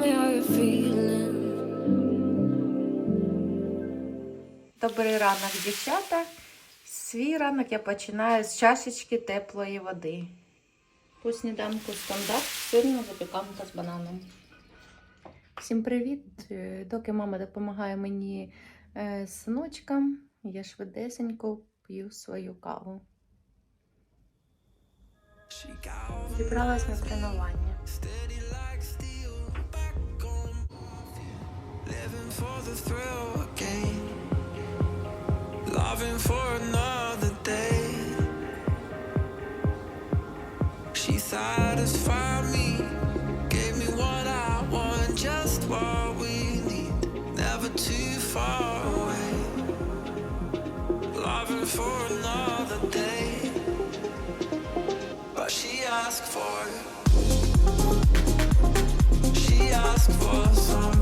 me how you're feeling. Добрий ранок, дівчата. Свій ранок я починаю з чашечки теплої води. По сніданку стандарт, сирна запіканка з бананом. Всім привіт! Е, Доки мама допомагає мені е, з синочком, я швидесенько п'ю свою каву. Зібралась на тренування. For the thrill again. Loving for another day. She satisfied me. Gave me what I want, just what we need. Never too far away. Loving for another day. But she asked for. She asked for something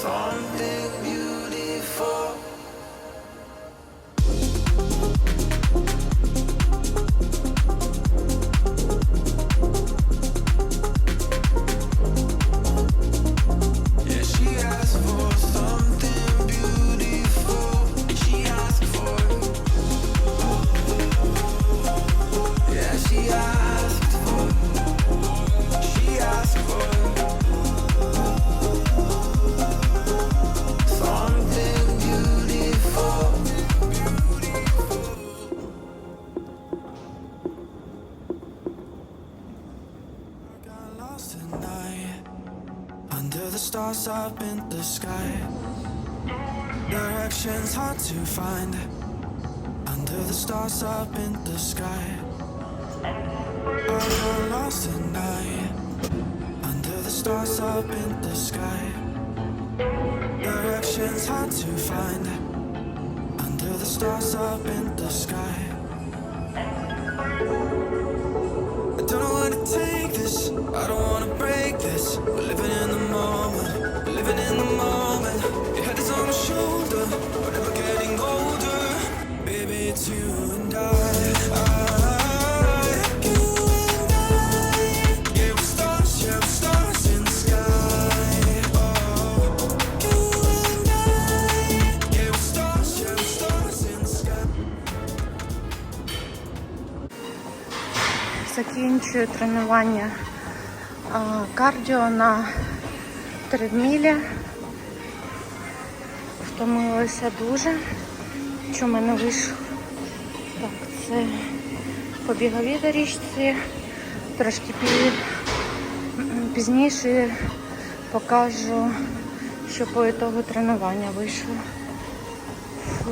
Something the sky. Directions hard to find under the stars up in the sky. I got lost at night under the stars up in the sky. Directions hard to find under the stars up in the sky. I don't to take this. I don't wanna break this. We're living in Закінчую тренування кардіо на тредмілі. Втомилася дуже. Що в мене вийшло? Так, це по біговій доріжці. Трошки пі- пізніше покажу, що по ітогу тренування вийшло. Фу.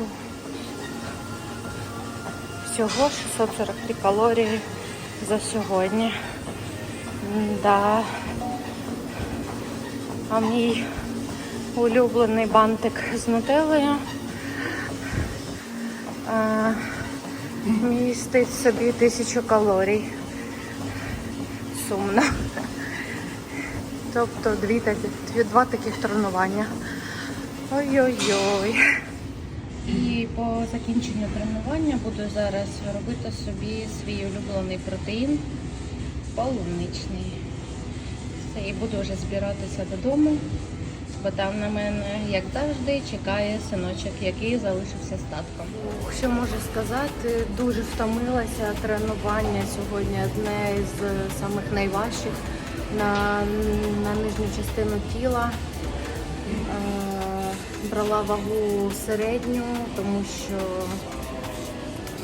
Всього 643 калорії за сьогодні. Да. А мій улюблений бантик з нутеллою а, містить собі тисячу калорій. Сумно. Тобто дві, два таких тренування. Ой-ой-ой. І по закінченню тренування буду зараз робити собі свій улюблений протеїн полуничний. Все, і буду вже збиратися додому. бо там на мене, як завжди, чекає синочок, який залишився з татком. Що можу сказати, дуже втомилася. Тренування сьогодні одне з найважчих на, на нижню частину тіла. Брала вагу середню, тому що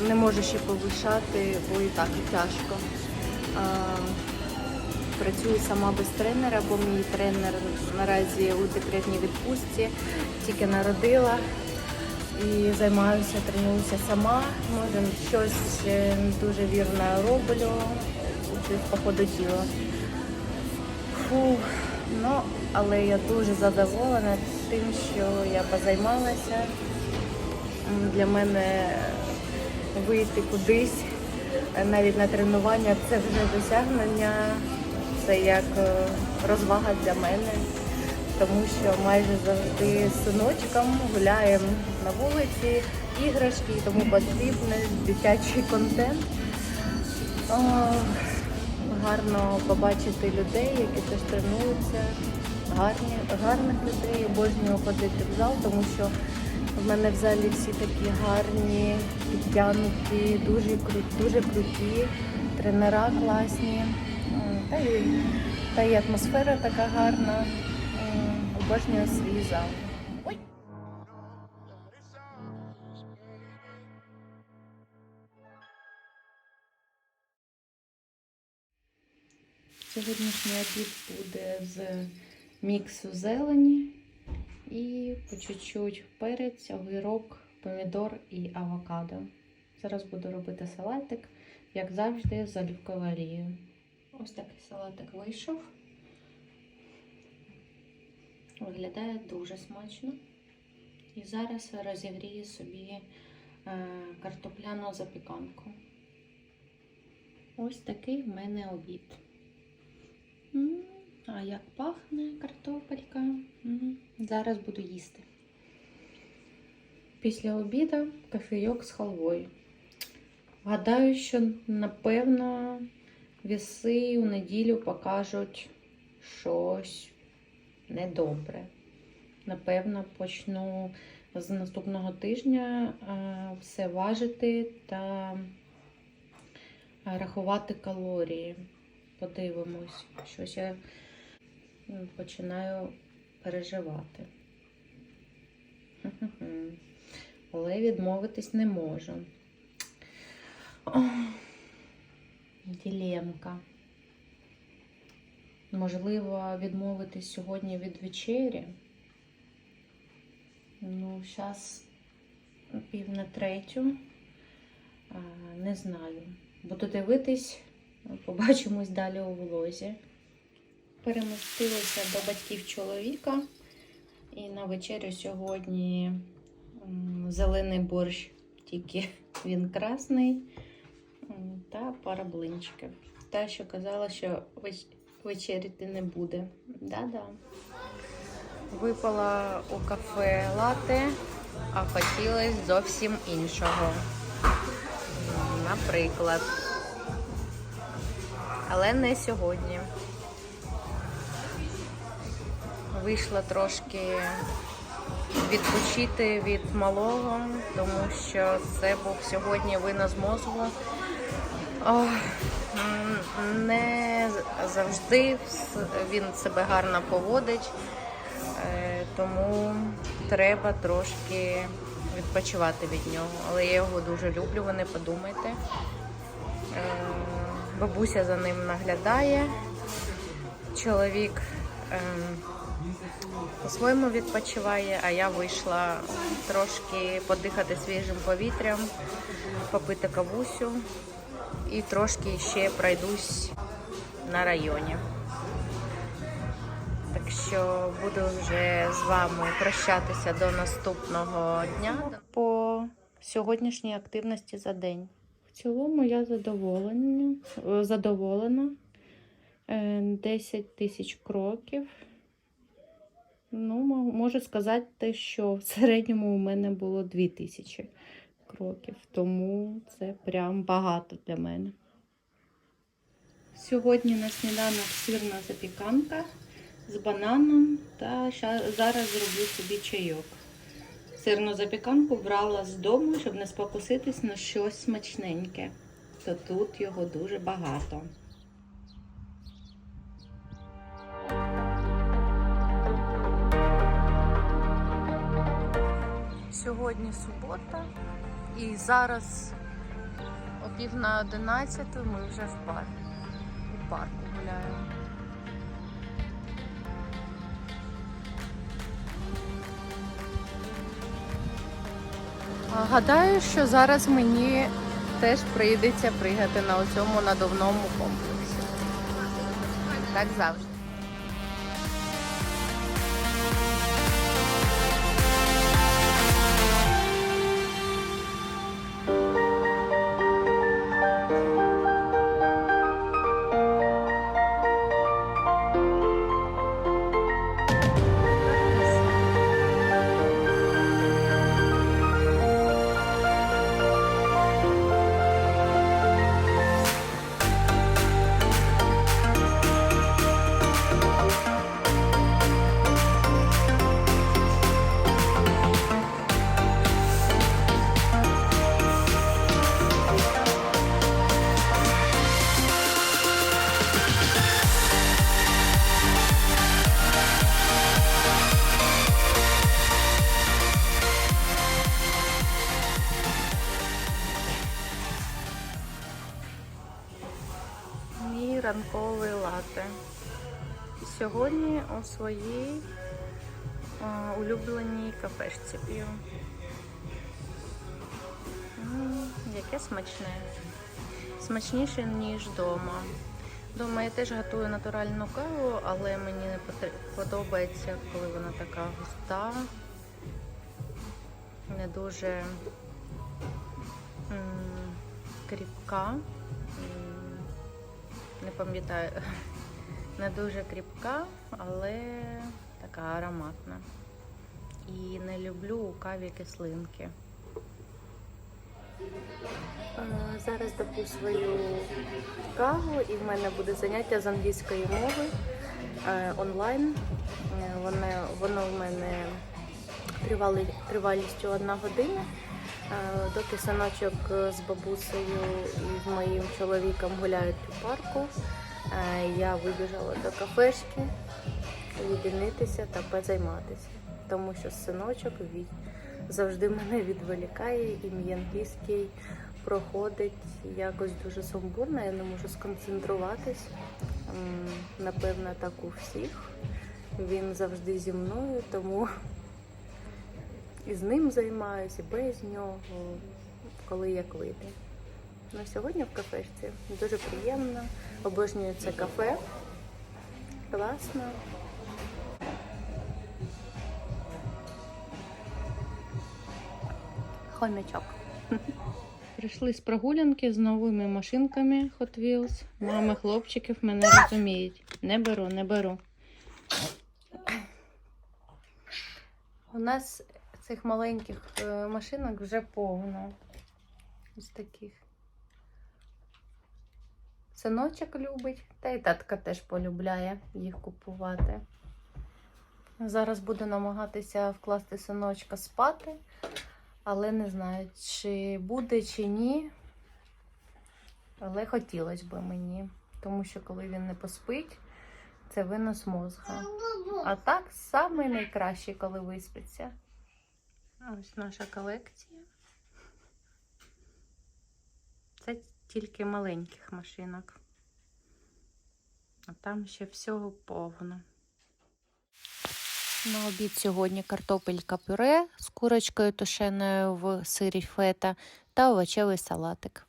не можу ще повишати, бо і так тяжко. Е, Працюю сама без тренера, бо мій тренер наразі у декретній відпустці, тільки народила і займаюся, тренуюся сама. Може, щось е, дуже вірно роблю по ходу. Фу, ну, але я дуже задоволена тим, що я позаймалася. Для мене вийти кудись, е, навіть на тренування, це вже досягнення, це як е, розвага для мене, тому що майже завжди з синочком гуляємо на вулиці, іграшки тому потрібний дитячий контент. О, гарно побачити людей, які теж тренуються, гарні, гарних людей. Обожнюю ходити в зал, тому що в мене в залі всі такі гарні, підтягнуті, дуже, кру- дуже круті, тренера класні. Та й, та й атмосфера така гарна. Обожнюю свій зал. Сьогоднішній обід буде з міксу зелені і по чуть-чуть перець, огірок, помідор і авокадо. Зараз буду робити салатик, як завжди, з оливковою. Ось такий салатик вийшов. Виглядає дуже смачно. І зараз розігрію собі е, картопляну запіканку. Ось такий в мене обід. А як пахне картопелька? Зараз буду їсти. Після обіду кофейок з халвою. Гадаю, що напевно віси у неділю покажуть щось недобре. Напевно, почну з наступного тижня все важити та рахувати калорії. Подивимось, щось я починаю переживати. Але відмовитись не можу. Ділемка. Можливо, відмовитись сьогодні від вечері. Ну, зараз пів на третю. Не знаю. Буду дивитись, побачимось далі у влозі. Перемістилася до батьків чоловіка. І на вечерю сьогодні зелений борщ, тільки він красний та пара блинчиків. Та, що казала, що вечеряти не буде. Да-да. Випала у кафе лате, а хотілося зовсім іншого. Наприклад. Але не сьогодні. Вийшла трошки відпочити від малого, тому що це був сьогодні винос мозку. Ох, не завжди він себе гарно поводить, е, тому треба трошки відпочивати від нього. Але я його дуже люблю, ви не подумайте. Е, Бабуся за ним наглядає. Чоловік ем, по-своєму відпочиває, а я вийшла трошки подихати свіжим повітрям, попити кавусю і трошки ще пройдусь на районі. Так що буду вже з вами прощатися до наступного дня по сьогоднішній активності за день. В цілому я задоволена. задоволена. Е, 10 тисяч кроків. Ну, можу сказати, що в середньому у мене було 2000 кроків, тому це прям багато для мене. Сьогодні на сніданок сирна запіканка з бананом та зараз зроблю собі чайок. Сирну запіканку брала з дому, щоб не спокуситись на щось смачненьке. То тут його дуже багато. Сьогодні субота, і зараз о пів на одинадцяту ми вже в парку. У парку гуляємо. Гадаю, що зараз мені теж прийдеться пригати на цьому надувному комплексі. Так завжди. Ранковий лате. Сьогодні у своїй а, улюбленій кафешці п'ю. Яке смачне. Смачніше, ніж вдома. Дома я теж готую натуральну каву, але мені не подобається, коли вона така густа, не дуже м, кріпка. Не пам'ятаю, не дуже кріпка, але така ароматна. І не люблю у каві кислинки. Зараз доп'ю свою каву і в мене буде заняття з англійської мови е, онлайн. Е, Воно, воно в мене тривалістю одна година. Е, Доки синочок з бабусею і моїм чоловіком гуляють у парку, е, я вибіжала до кафешки відінитися та позайматися. Тому що синочок від... завжди мене відволікає і мій проходить якось дуже сумбурно, я не можу сконцентруватись. Напевно, так у всіх. Він завжди зі мною, тому і з ним займаюся, і без нього, коли як вийде. Ну, сьогодні в кафешці дуже приємно. Обожнюю це кафе. Класно. Хомячок. Прийшли з прогулянки з новими машинками Hot Wheels. Мами хлопчиків мене розуміють. Не беру, не беру. У нас цих маленьких е, машинок вже повно. Ось таких. Синочок любить, та й татка теж полюбляє їх купувати. Зараз буду намагатися вкласти синочка спати, але не знаю, чи буде, чи ні. Але хотілося б мені, тому що коли він не поспить, це винос мозга. А так саме найкраще, коли виспиться. Ось наша колекція. Це тільки маленьких машинок. А там ще всього повно. На обід сьогодні картопелька пюре з курочкою тушеною в сирі фета та овочевий салатик.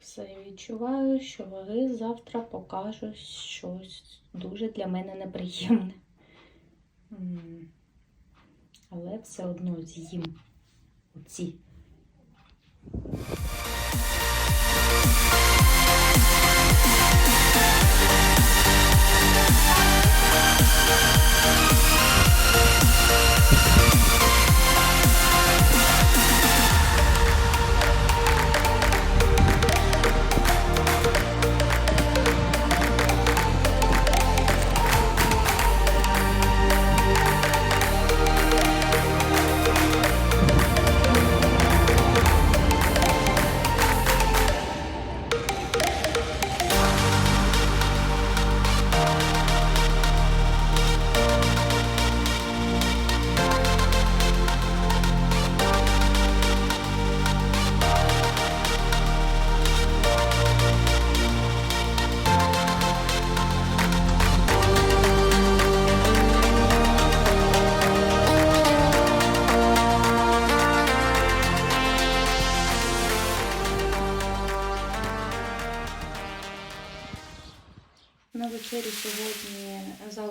Все, відчуваю, що ваги завтра покажуть щось дуже для мене неприємне. Але все одно з'їм оці.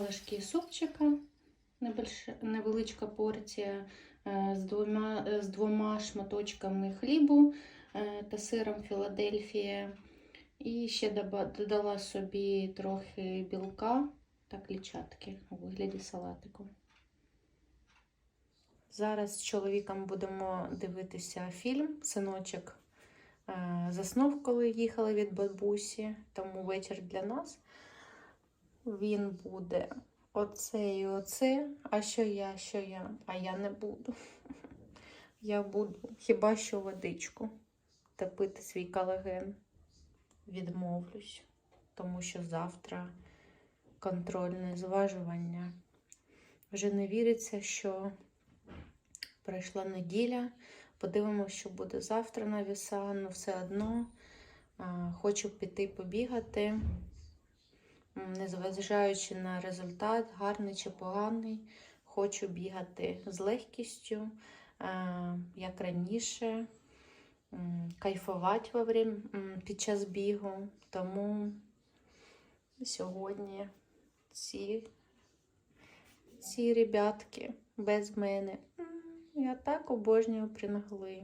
Залишки супчика, невеличка порція е, з двома, е, з двома шматочками хлібу е, та сиром Філадельфія. І ще додала собі трохи білка та клітчатки у вигляді салатику. Зараз з чоловіком будемо дивитися фільм. Синочок заснув, коли їхали від бабусі, тому вечір для нас. Він буде оце і оце. А що я, що я? А я не буду. Я буду хіба що водичку та пити свій колаген. Відмовлюсь, тому що завтра контрольне зважування. Вже не віриться, що пройшла неділя. Подивимося, що буде завтра на віса, але все одно хочу піти побігати, незважаючи на результат, гарний чи поганий, хочу бігати з легкістю, як раніше, кайфувати під час бігу. Тому сьогодні ці, ці ребятки без мене. Я так обожнюю прингли.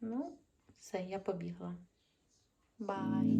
Ну, все, я побігла. Бай.